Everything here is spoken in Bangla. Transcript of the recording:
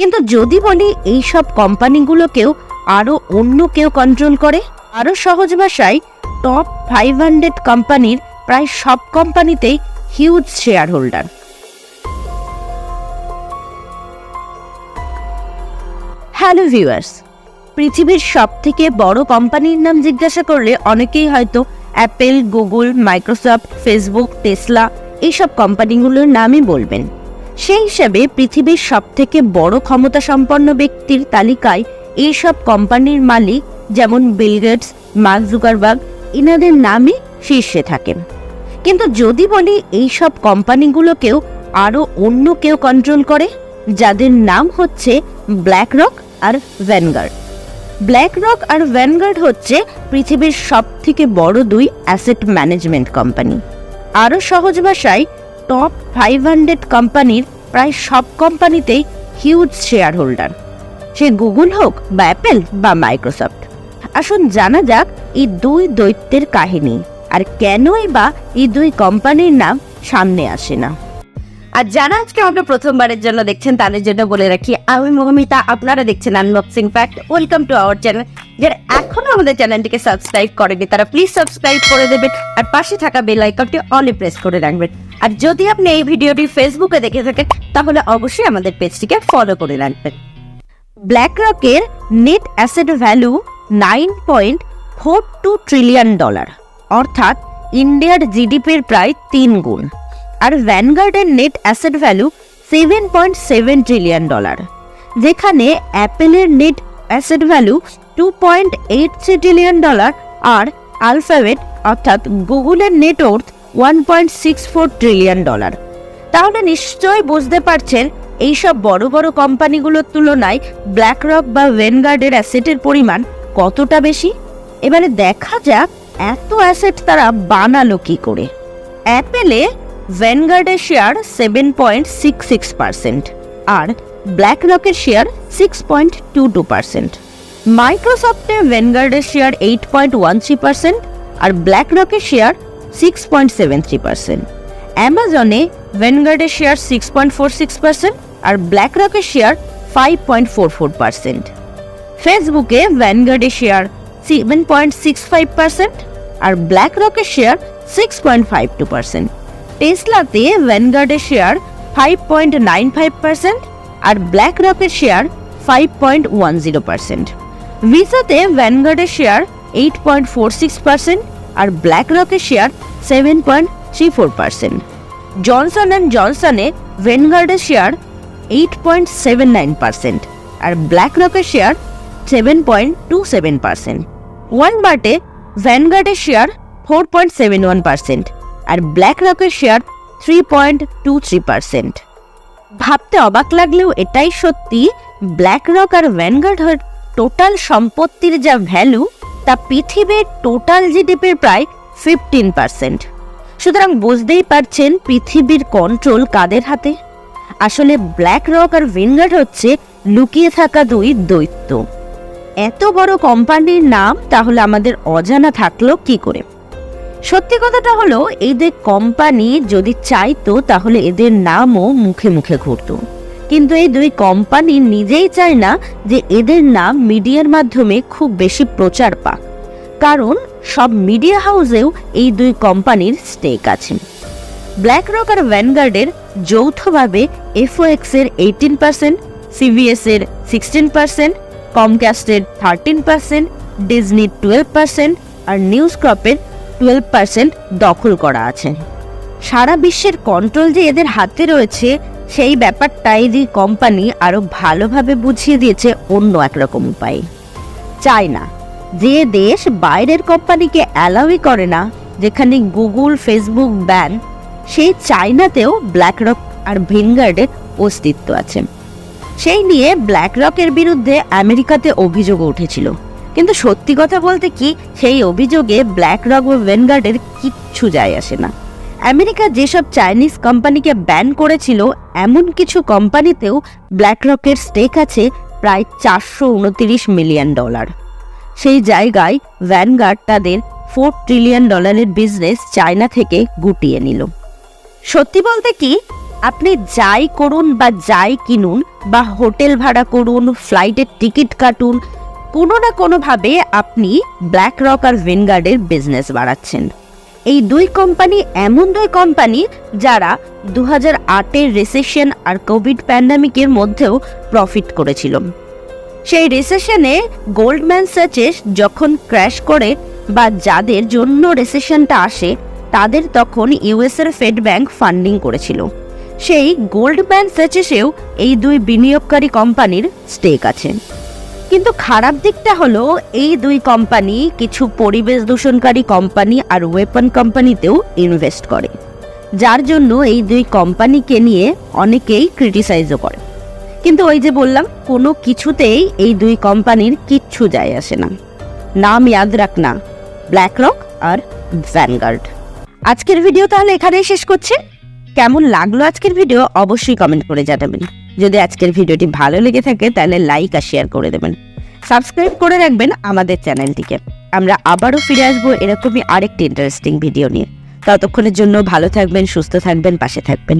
কিন্তু যদি বলি এই সব কোম্পানিগুলোকেও আরও অন্য কেউ কন্ট্রোল করে আরও সহজ ভাষায় টপ ফাইভ হান্ড্রেড কোম্পানির প্রায় সব কোম্পানিতেই huge share holder hello viewers পৃথিবীর সব থেকে বড় কোম্পানির নাম জিজ্ঞাসা করলে অনেকেই হয়তো Apple Google Microsoft Facebook Tesla এইসব কোম্পানিগুলোর নামই বলবেন। সেই হিসাবে পৃথিবীর সব থেকে বড় ক্ষমতা সম্পন্ন ব্যক্তির তালিকায় এইসব কোম্পানির মালিক যেমন বিল গেটস, মার্ক জুকারবার্গ, ইনাদের নামই শীর্ষে থাকেন। কিন্তু যদি বলি এইসব কোম্পানিগুলোকেও আরও অন্য কেউ কন্ট্রোল করে, যাদের নাম হচ্ছে ব্ল্যাক রক আর ভ্যানগার্ড ব্ল্যাক রক আর ভ্যানগার্ড হচ্ছে পৃথিবীর সব থেকে বড় দুই অ্যাসেট ম্যানেজমেন্ট কোম্পানি আরও সহজ ভাষায় টপ ফাইভ হান্ড্রেড কোম্পানির প্রায় সব কোম্পানিতেই হিউজ শেয়ার হোল্ডার সে গুগল হোক বা অ্যাপেল বা মাইক্রোসফট আসুন জানা যাক এই দুই দৈত্যের কাহিনী আর কেনই বা এই দুই কোম্পানির নাম সামনে আসে না। আর যারা আজকে আমরা প্রথমবারের জন্য দেখছেন, তাদের জন্য বলে রাখি, আমি মৌমিতা, আপনারা দেখছেন unboxing fact welcome to our channel যারা এখনও আমাদের চ্যানেলটিকে সাবস্ক্রাইব করেনি তারা প্লিজ সাবস্ক্রাইব করে দেবেন আর পাশে থাকা বেল আইকনটি অলে প্রেস করে রাখবেন। আর যদি আপনি এই ভিডিওটি ফেসবুকে দেখে থাকেন, তাহলে অবশ্যই আমাদের পেজটিকে ফলো করে রাখবেন। Black রকের net asset value nine point four two trillion dollar অর্থাৎ ইন্ডিয়ার জিডিপির প্রায় তিন গুণ, আর ভ্যানগার্ডের net asset value seven point seven trillion dollar যেখানে অ্যাপেলের net asset value two point eight three trillion dollar আর আলফাবেট অর্থাৎ গুগলের net worth one point six four trillion dollar তাহলে নিশ্চয়ই বুঝতে পারছেন, এইসব বড় বড় কোম্পানিগুলোর তুলনায় ব্ল্যাক রক বা ভেনগার্ডের অ্যাসেটের পরিমাণ কতটা বেশি? এবারে দেখা যাক, এত অ্যাসেট তারা বানালো কি করে। অ্যাপেলে ভ্যানগার্ডের share seven point six six percent আর black রকের share six point two two percent মাইক্রোসফটে ভ্যানগার্ডের share eight point one three percent আর black রকের share six point seven three percent অ্যামাজনে ভ্যানগার্ডের share six point four six percent আর black রকের share five point four four percent ফেসবুকে ভ্যানগার্ডের share seven point six five percent R black রকের share six point five two percent টেসলাতে ভ্যানগার্ডের share five point nine five percent R black রকের share five point one zero percent ভিসাতে ভ্যানগার্ডের share eight point four six percent R black রকের share seven point three four percent Johnson and জনসনে ভ্যানগার্ডের share eight point seven nine percent R black রকের share seven point two seven percent ওয়ালমার্টে ভ্যানগার্ডের share four point seven one percent R black রকের share three point two three percent ভাবতে অবাক লাগলেও এটাই সত্যি ব্ল্যাক রক আর ভ্যানগার্ড টোটাল সম্পত্তির যা ভ্যালু তা পৃথিবীর টোটাল জিডিপির প্রায় ফিফটিন পার্সেন্ট সুতরাং বুঝতেই পারছেন পৃথিবীর কন্ট্রোল কাদের হাতে? আসলে ব্ল্যাক রক আর ভেনগার্ড হচ্ছে লুকিয়ে থাকা দুই দৈত্য। এত বড় কোম্পানির নাম তাহলে আমাদের অজানা থাকল কি করে? সত্যি কথাটা হলো, এদের কোম্পানি যদি চাইতো তাহলে এদের নামও মুখে মুখে ঘুরতো। কিন্তু এই দুই কোম্পানি নিজেই চায় না যে এদের নাম মিডিয়ার মাধ্যমে খুব বেশি প্রচার পাক। কারণ সব মিডিয়া হাউসেও এই দুই কোম্পানির স্টেক আছে। ব্ল্যাক রক আর ভ্যানগার্ডের যৌথভাবে এফওএক্স এর এইটিন পার্সেন্ট সিভিএস এর সিক্সটিন পার্সেন্ট কমক্যাস্টের থার্টিন পার্সেন্ট ডিজনির টুয়েলভ পার্সেন্ট আর নিউজ ক্রপের টুয়েলভ পার্সেন্ট দখল করা আছে। সারা বিশ্বের কন্ট্রোল যে এদের হাতে রয়েছে সেই ব্যাপারটাই দুই কোম্পানি আরও ভালোভাবে বুঝিয়ে দিয়েছে অন্য একরকম উপায়ে। চায়না যে দেশ বাইরের কোম্পানিকে অ্যালাউই করে না, যেখানে গুগল, ফেসবুক, ব্যান, সেই চায়নাতেও ব্ল্যাক রক আর ভিনগার্ডের অস্তিত্ব আছে। সেই নিয়ে ব্ল্যাক রকের বিরুদ্ধে আমেরিকাতে অভিযোগ উঠেছিল। কিন্তু সত্যি কথা বলতে কি, সেই অভিযোগে ব্ল্যাক রক ও ভেনগার্ডের কিচ্ছু যায় আসে না। আমেরিকা যেসব চাইনিজ কোম্পানিকে ব্যান করেছিল, এমন কিছু কোম্পানিতেও ব্ল্যাক রকের স্টেক আছে প্রায় চারশো উনতিরিশ মিলিয়ন ডলার। সেই জায়গায় ভ্যানগার্ড তাদের ফোর ট্রিলিয়ন ডলারের বিজনেস চায়না থেকে গুটিয়ে নিল। সত্যি বলতে কি, আপনি যাই করুন বা যাই কিনুন বা হোটেল ভাড়া করুন ফ্লাইটের টিকিট কাটুন, কোনো না কোনোভাবে আপনি ব্ল্যাক রক আর ভেনগার্ডের বিজনেস বাড়াচ্ছেন। এই দুই কোম্পানি এমন দুই কোম্পানি যারা দু হাজার আটের রিসেশন আর কোভিড প্যান্ডামিকের মধ্যেও প্রফিট করেছিল। সেই রিসেশনে গোল্ডম্যান সাচেস যখন ক্র্যাশ করে বা যাদের জন্য রিসেশনটা আসে, তাদের তখন ইউএসের ফেড ব্যাংক ফান্ডিং করেছিল। সেই গোল্ডম্যান সাচেসেও এই দুই বিনিয়োগকারী কোম্পানির স্টেক আছে। কিন্তু খারাপ দিকটা হলো, এই দুই কোম্পানি কিছু পরিবেশ দূষণকারী কোম্পানি আর ওয়েপন কোম্পানিতেও ইনভেস্ট করে। যার জন্য এই দুই কোম্পানিকে নিয়ে অনেকেই ক্রিটিসাইজও করে। কিন্তু ওই যে বললাম, কোনো কিছুতেই এই দুই কোম্পানির কিচ্ছু যায় আসে না। নাম ইয়াদ রাখ না ব্ল্যাক রক আর ভ্যানগার্ড আজকের ভিডিও তাহলে এখানেই শেষ করছে। কেমন লাগল আজকের ভিডিও অবশ্যই কমেন্ট করে জানাবেন। যদি আজকের ভিডিওটি ভালো লেগে থাকে, তাহলে লাইক আর শেয়ার করে দেবেন। সাবস্ক্রাইব করে রাখবেন আমাদের চ্যানেলটিকে। আমরা আবারও ফিরে আসব এরকমই আরেকটি ইন্টারেস্টিং ভিডিও নিয়ে। ততক্ষণের জন্য ভালো থাকবেন, সুস্থ থাকবেন, পাশে থাকবেন।